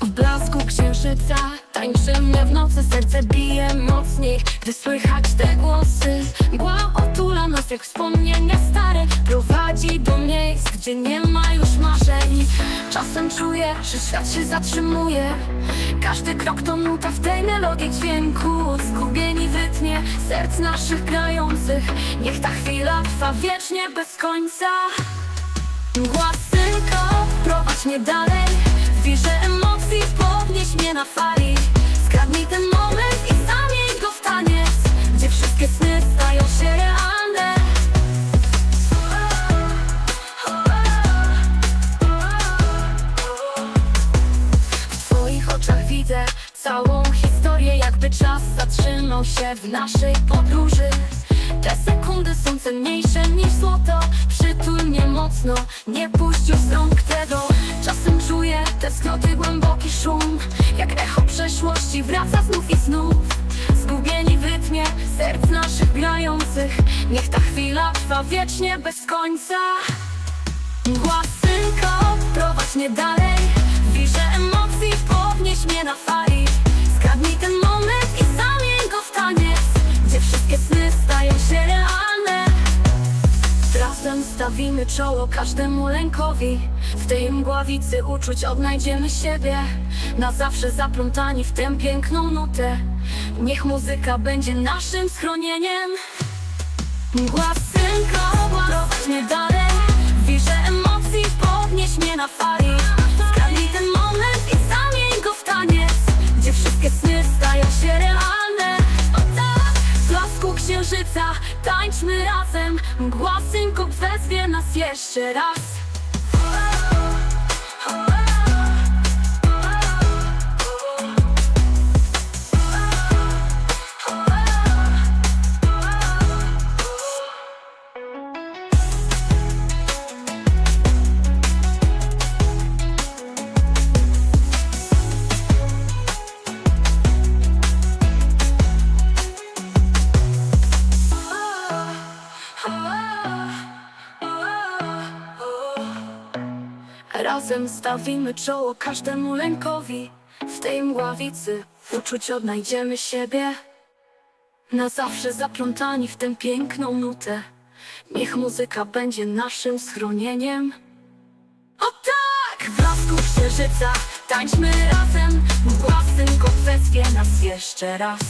W blasku księżyca tańczymy w nocy, serce bije mocniej. Gdy słychać te głosy. Mgła otula nas jak wspomnienia stare. Prowadzi do miejsc, gdzie nie ma już marzeń. Czasem czuję, że świat się zatrzymuje. Każdy krok to nuta w tej melodii dźwięku. Zgubieni w rytmie serc naszych grających. Niech ta chwila trwa wiecznie bez końca Mgła synko, prowadź mnie dalej. Wirze emocji podnieś mnie na fali. Zgadnij ten moment i zamień go w taniec Gdzie wszystkie sny stają się realne. W twoich oczach widzę całą historię Jakby czas zatrzymał się w naszej podróży Te sekundy są cenniejsze niż złoto. Przytul mnie mocno, nie puść już z rąk tego. Czasem czuję tęsknoty, głęboki szum. Jak echo przeszłości wraca znów i znów. Zgubieni w rytmie serc naszych grających. Niech ta chwila trwa wiecznie bez końca. Mgła synko, prowadź mnie dalej Razem stawimy czoło każdemu lękowi. W tej mgławicy uczuć odnajdziemy siebie. Na zawsze zaplątani w tę piękną nutę. Niech muzyka będzie naszym schronieniem. Mgła synko, prowadź mnie dalej. Wirze emocji podnieś mnie na fali. Zgadnij ten moment i zamień go w taniec Gdzie wszystkie sny stają się realne. O tak, w blasku księżyca tańczmy razem Mgła synko wezwie nas jeszcze raz Razem stawimy czoło każdemu lękowi. W tej mgławicy uczuć odnajdziemy siebie. Na zawsze zaplątani w tę piękną nutę. Niech muzyka będzie naszym schronieniem. O tak! W blasku księżyca tańczmy razem. Mgła synko wezwie nas jeszcze raz